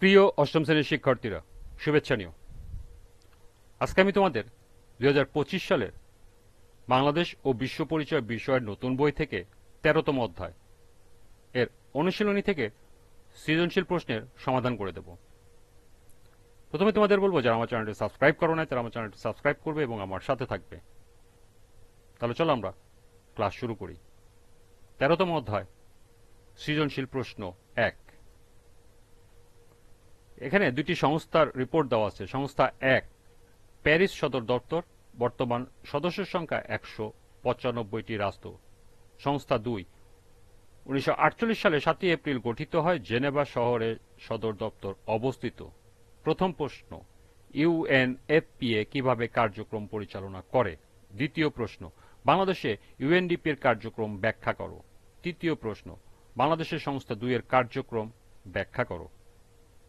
প্রিয় অষ্টম শ্রেণির শিক্ষার্থীরা, শুভেচ্ছা নিও। আজকে আমি তোমাদের দু হাজার পঁচিশ সালের বাংলাদেশ ও বিশ্ব পরিচয় বিষয়ের নতুন বই থেকে তেরোতম অধ্যায় এর অনুশীলনী থেকে সৃজনশীল প্রশ্নের সমাধান করে দেব। প্রথমে তোমাদের বলব, যারা আমার চ্যানেলটি সাবস্ক্রাইব করো নাই, তারা আমার চ্যানেলটি সাবস্ক্রাইব করবে এবং আমার সাথে থাকবে। তাহলে চলো আমরা ক্লাস শুরু করি। তেরোতম অধ্যায়, সৃজনশীল প্রশ্ন এক। এখানে দুটি সংস্থার রিপোর্ট দেওয়া আছে। সংস্থা এক প্যারিস সদর দপ্তর, বর্তমান সদস্যের সংখ্যা একশো পঁচানব্বইটি রাষ্ট্র। সংস্থা দুই, উনিশশো সালে সাতই এপ্রিল গঠিত হয় জেনেভা শহরে সদর দপ্তর অবস্থিত। প্রথম প্রশ্ন ইউএনএফপিএ কীভাবে কার্যক্রম পরিচালনা করে? দ্বিতীয় প্রশ্ন, বাংলাদেশে ইউএনডিপির কার্যক্রম ব্যাখ্যা করো। তৃতীয় প্রশ্ন, বাংলাদেশের সংস্থা দুইয়ের কার্যক্রম ব্যাখ্যা করো।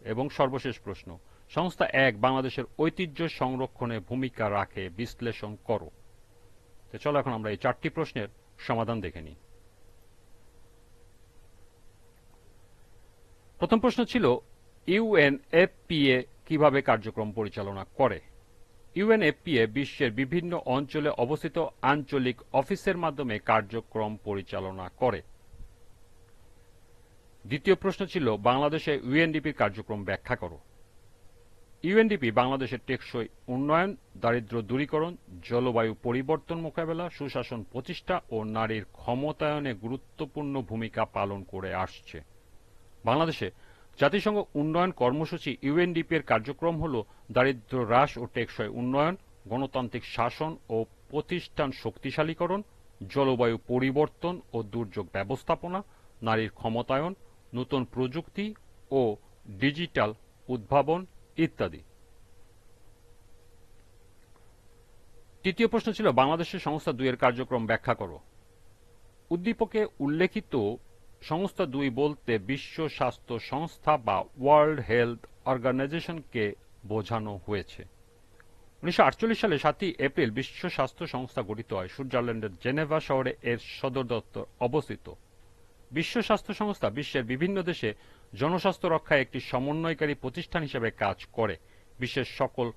এবং সর্বশেষ প্রশ্ন, সংস্থা এক বাংলাদেশের ঐতিহ্য সংরক্ষণে ভূমিকা রাখে, বিশ্লেষণ করো। তো চলো এখন আমরা এই চারটি প্রশ্নের সমাধান দেখে নিই। প্রথম প্রশ্ন ছিল ইউএনএফপিএ কীভাবে কার্যক্রম পরিচালনা করে? ইউএনএফপিএ বিশ্বের বিভিন্ন অঞ্চলে অবস্থিত আঞ্চলিক অফিসের মাধ্যমে কার্যক্রম পরিচালনা করে। দ্বিতীয় প্রশ্ন ছিল, বাংলাদেশে ইউএনডিপির কার্যক্রম ব্যাখ্যা করো। ইউএনডিপি বাংলাদেশের টেকসই উন্নয়ন, দারিদ্র দূরীকরণ, জলবায়ু পরিবর্তন মোকাবেলা, সুশাসন প্রতিষ্ঠা ও নারীর ক্ষমতায়নে গুরুত্বপূর্ণ ভূমিকা পালন করে আসছে। বাংলাদেশে জাতিসংঘ উন্নয়ন কর্মসূচি ইউএনডিপি এর কার্যক্রম হল দারিদ্র হ্রাস ও টেকসই উন্নয়ন, গণতান্ত্রিক শাসন ও প্রতিষ্ঠান শক্তিশালীকরণ, জলবায়ু পরিবর্তন ও দুর্যোগ ব্যবস্থাপনা, নারীর ক্ষমতায়ন নতুন প্রযুক্তি ও ডিজিটাল উদ্ভাবন ইত্যাদি। তৃতীয় প্রশ্ন ছিল, বাংলাদেশের সংস্থা দুইয়ের কার্যক্রম ব্যাখ্যা করো। উদ্দীপকে উল্লেখিত সংস্থা দুই বলতে বিশ্ব স্বাস্থ্য সংস্থা বা ওয়ার্ল্ড হেলথ অর্গানাইজেশনকে বোঝানো হয়েছে। উনিশশো আটচল্লিশ সালে সাতই এপ্রিল বিশ্ব স্বাস্থ্য সংস্থা গঠিত হয়। সুইজারল্যান্ডের জেনেভা শহরে এর সদর দপ্তর অবস্থিত। বিশ্ব স্বাস্থ্য সংস্থা বিশ্বের বিভিন্ন দেশে জনস্বাস্থ্য রক্ষায় একটি সমন্বয়কারী প্রতিষ্ঠান হিসেবে কাজ করে। বিশ্বের সকল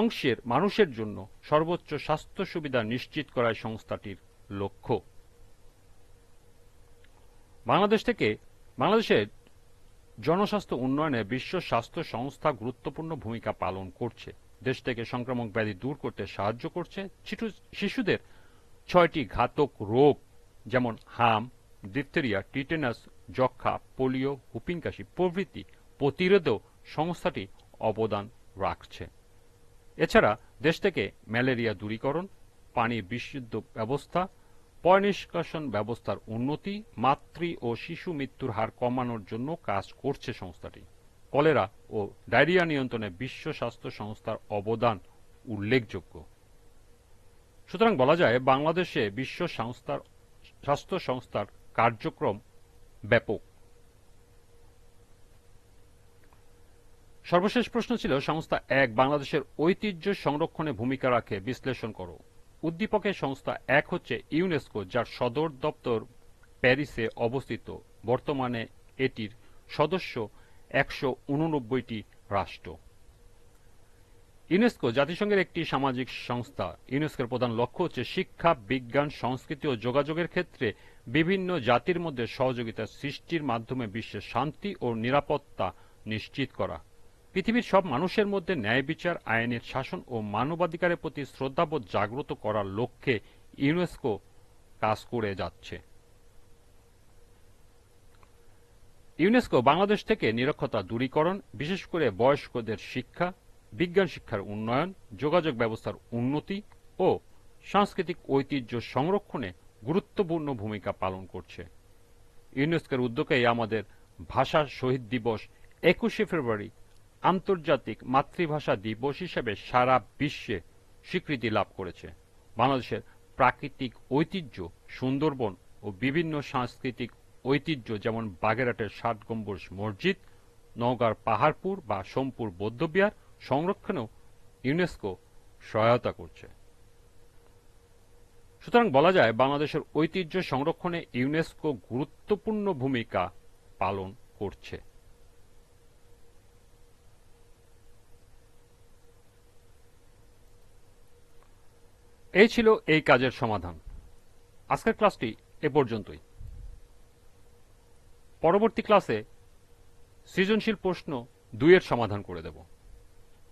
অংশের মানুষের জন্য সর্বোচ্চ স্বাস্থ্য সুবিধা নিশ্চিত করায় সংস্থাটির লক্ষ্য। বাংলাদেশ থেকে বাংলাদেশের জনস্বাস্থ্য উন্নয়নে বিশ্ব স্বাস্থ্য সংস্থা গুরুত্বপূর্ণ ভূমিকা পালন করছে। দেশ থেকে সংক্রামক ব্যাধি দূর করতে সাহায্য করছে। শিশুদের ছয়টি ঘাতক রোগ, যেমন হাম ডিপথেরিয়া টিটেনাস যক্ষা পোলিও হুপিং কাশি প্রভৃতি প্রতিরোধেও সংস্থাটি অবদান রাখছে। এছাড়া দেশ থেকে ম্যালেরিয়া দূরীকরণ, পানি বিশুদ্ধ ব্যবস্থা, পয়নিষ্কাশন ব্যবস্থার উন্নতি, মাতৃ ও শিশু মৃত্যুর হার কমানোর জন্য কাজ করছে সংস্থাটি। কলেরা ও ডায়রিয়া নিয়ন্ত্রণে বিশ্ব স্বাস্থ্য সংস্থার অবদান উল্লেখযোগ্য। সুতরাং বলা যায়, বাংলাদেশে বিশ্ব সংস্থার স্বাস্থ্য সংস্থার কার্যক্রম ব্যাপক। সর্বশেষ প্রশ্ন ছিল, সংস্থা এক বাংলাদেশের ঐতিহ্য সংরক্ষণে ভূমিকা রাখে, বিশ্লেষণ করো। উদ্দীপকের সংস্থা এক হচ্ছে ইউনেস্কো, যার সদর দপ্তর প্যারিসে অবস্থিত। বর্তমানে এটির সদস্য একশো উননব্বইটি রাষ্ট্র। ইউনেস্কো জাতিসংঘের একটি সামাজিক সংস্থা। ইউনেস্কোর প্রধান লক্ষ্য হচ্ছে শিক্ষা, বিজ্ঞান, সংস্কৃতি ও যোগাযোগের ক্ষেত্রে বিভিন্ন জাতির মধ্যে সহযোগিতা সৃষ্টির মাধ্যমে বিশ্বের শান্তি ও নিরাপত্তা নিশ্চিত করা। পৃথিবীর সব মানুষের মধ্যে ন্যায় বিচার, আইনের শাসন ও মানবাধিকারের প্রতি শ্রদ্ধাবোধ জাগ্রত করার লক্ষ্যে ইউনেস্কো কাজ করে যাচ্ছে। ইউনেস্কো বাংলাদেশ থেকে নিরক্ষতা দূরীকরণ, বিশেষ করে বয়স্কদের শিক্ষা বিজ্ঞান শিক্ষার উন্নয়ন, যোগাযোগ ব্যবস্থার উন্নতি ও সাংস্কৃতিক ঐতিহ্য সংরক্ষণে গুরুত্বপূর্ণ ভূমিকা পালন করছে। ইউনেস্কোর উদ্যোগেই আমাদের ভাষা শহীদ দিবস একুশে ফেব্রুয়ারি আন্তর্জাতিক মাতৃভাষা দিবস হিসেবে সারা বিশ্বে স্বীকৃতি লাভ করেছে। বাংলাদেশের প্রাকৃতিক ঐতিহ্য, সুন্দরবন ও বিভিন্ন সাংস্কৃতিক ঐতিহ্য যেমন বাগেরহাটের ষাট গম্বুজ মসজিদ, নওগাঁর পাহাড়পুর বা সোমপুর বৌদ্ধবিহার সংরক্ষণেও ইউনেস্কো সহায়তা করছে। সুতরাং বলা যায়, বাংলাদেশের ঐতিহ্য সংরক্ষণে ইউনেস্কো গুরুত্বপূর্ণ ভূমিকা পালন করছে। এই ছিল এই কাজের সমাধান। আজকের ক্লাসটি এ পর্যন্তই। পরবর্তী ক্লাসে সৃজনশীল প্রশ্ন দুইয়ের সমাধান করে দেব।